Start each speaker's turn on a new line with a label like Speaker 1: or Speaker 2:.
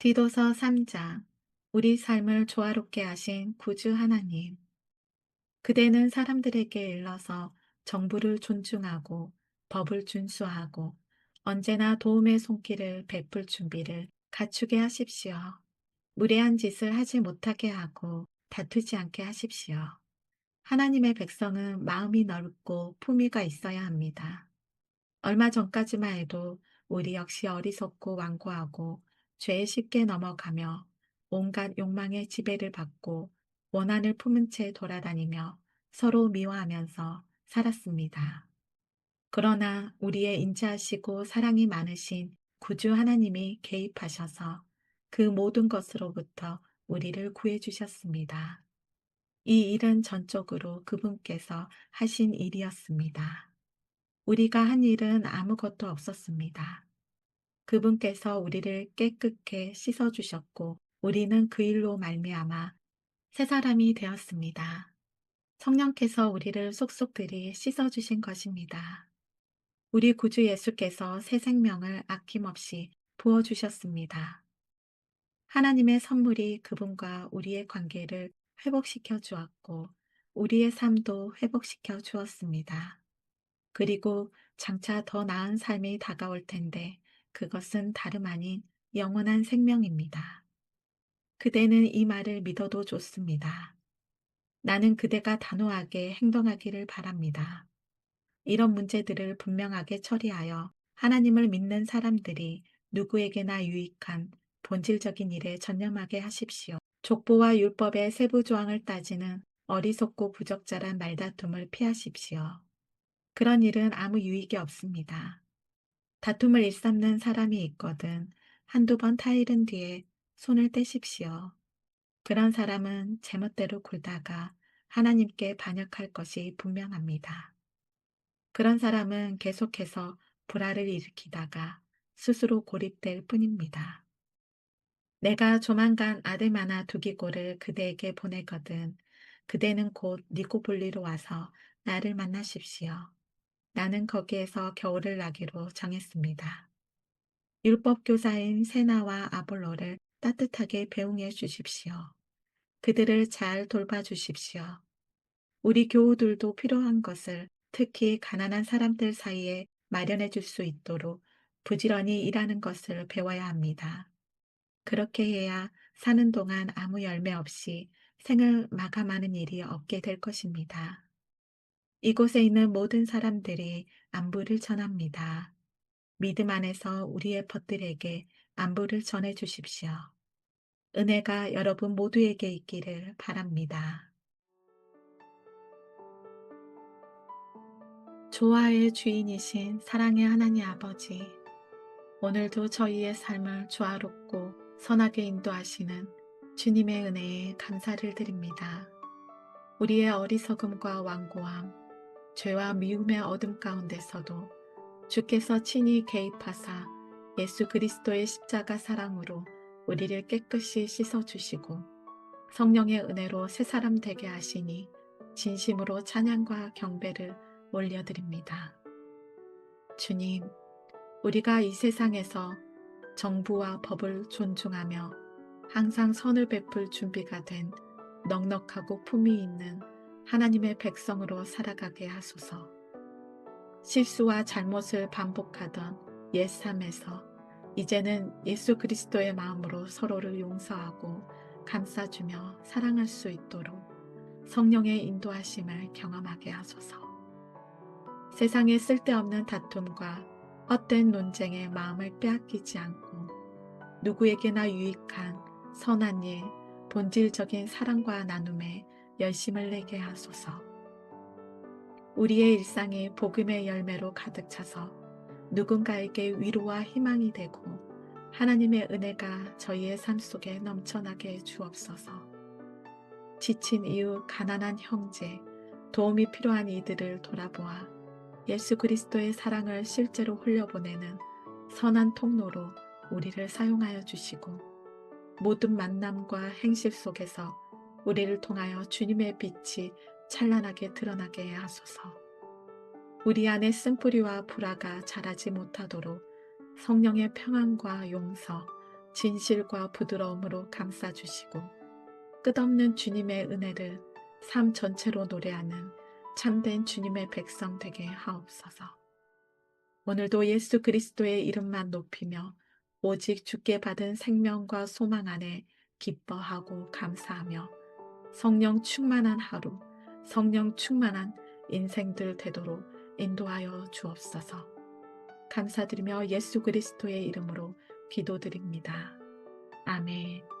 Speaker 1: 디도서 3장 우리 삶을 조화롭게 하신 구주 하나님 그대는 사람들에게 일러서 정부를 존중하고 법을 준수하고 언제나 도움의 손길을 베풀 준비를 갖추게 하십시오. 무례한 짓을 하지 못하게 하고 다투지 않게 하십시오. 하나님의 백성은 마음이 넓고 품위가 있어야 합니다. 얼마 전까지만 해도 우리 역시 어리석고 완고하고 죄에 쉽게 넘어가며 온갖 욕망의 지배를 받고 원한을 품은 채 돌아다니며 서로 미워하면서 살았습니다. 그러나 우리의 인자하시고 사랑이 많으신 구주 하나님이 개입하셔서 그 모든 것으로부터 우리를 구해주셨습니다. 이 일은 전적으로 그분께서 하신 일이었습니다. 우리가 한 일은 아무것도 없었습니다. 그분께서 우리를 깨끗게 씻어주셨고 우리는 그 일로 말미암아 새 사람이 되었습니다. 성령께서 우리를 속속들이 씻어주신 것입니다. 우리 구주 예수께서 새 생명을 아낌없이 부어주셨습니다. 하나님의 선물이 그분과 우리의 관계를 회복시켜 주었고 우리의 삶도 회복시켜 주었습니다. 그리고 장차 더 나은 삶이 다가올 텐데 그것은 다름 아닌 영원한 생명입니다. 그대는 이 말을 믿어도 좋습니다. 나는 그대가 단호하게 행동하기를 바랍니다. 이런 문제들을 분명하게 처리하여 하나님을 믿는 사람들이 누구에게나 유익한 본질적인 일에 전념하게 하십시오. 족보와 율법의 세부 조항을 따지는 어리석고 부적절한 말다툼을 피하십시오. 그런 일은 아무 유익이 없습니다. 다툼을 일삼는 사람이 있거든 한두 번 타이른 뒤에 손을 떼십시오. 그런 사람은 제멋대로 굴다가 하나님께 반역할 것이 분명합니다. 그런 사람은 계속해서 불화를 일으키다가 스스로 고립될 뿐입니다. 내가 조만간 아데마나 두기고를 그대에게 보내거든 그대는 곧 니코볼리로 와서 나를 만나십시오. 나는 거기에서 겨울을 나기로 정했습니다. 율법 교사인 세나와 아볼로를 따뜻하게 배웅해 주십시오. 그들을 잘 돌봐주십시오. 우리 교우들도 필요한 것을 특히 가난한 사람들 사이에 마련해 줄 수 있도록 부지런히 일하는 것을 배워야 합니다. 그렇게 해야 사는 동안 아무 열매 없이 생을 마감하는 일이 없게 될 것입니다. 이곳에 있는 모든 사람들이 안부를 전합니다. 믿음 안에서 우리의 벗들에게 안부를 전해 주십시오. 은혜가 여러분 모두에게 있기를 바랍니다. 조화의 주인이신 사랑의 하나님 아버지, 오늘도 저희의 삶을 조화롭고 선하게 인도하시는 주님의 은혜에 감사를 드립니다. 우리의 어리석음과 완고함, 죄와 미움의 어둠 가운데서도 주께서 친히 개입하사 예수 그리스도의 십자가 사랑으로 우리를 깨끗이 씻어주시고 성령의 은혜로 새 사람 되게 하시니 진심으로 찬양과 경배를 올려드립니다. 주님, 우리가 이 세상에서 정부와 법을 존중하며 항상 선을 베풀 준비가 된 넉넉하고 품위 있는 하나님의 백성으로 살아가게 하소서. 실수와 잘못을 반복하던 옛 삶에서 이제는 예수 그리스도의 마음으로 서로를 용서하고 감싸주며 사랑할 수 있도록 성령의 인도하심을 경험하게 하소서. 세상에 쓸데없는 다툼과 헛된 논쟁에 마음을 빼앗기지 않고 누구에게나 유익한 선한 일, 본질적인 사랑과 나눔에 열심을 내게 하소서. 우리의 일상이 복음의 열매로 가득 차서 누군가에게 위로와 희망이 되고 하나님의 은혜가 저희의 삶 속에 넘쳐나게 주옵소서. 지친 이유 가난한 형제, 도움이 필요한 이들을 돌아보아 예수 그리스도의 사랑을 실제로 흘려보내는 선한 통로로 우리를 사용하여 주시고 모든 만남과 행실 속에서 우리를 통하여 주님의 빛이 찬란하게 드러나게 하소서. 우리 안에 쓴뿌리와 불화가 자라지 못하도록 성령의 평안과 용서, 진실과 부드러움으로 감싸주시고 끝없는 주님의 은혜를 삶 전체로 노래하는 참된 주님의 백성 되게 하옵소서. 오늘도 예수 그리스도의 이름만 높이며 오직 주께 받은 생명과 소망 안에 기뻐하고 감사하며 성령 충만한 하루, 성령 충만한 인생들 되도록 인도하여 주옵소서. 감사드리며 예수 그리스도의 이름으로 기도드립니다. 아멘.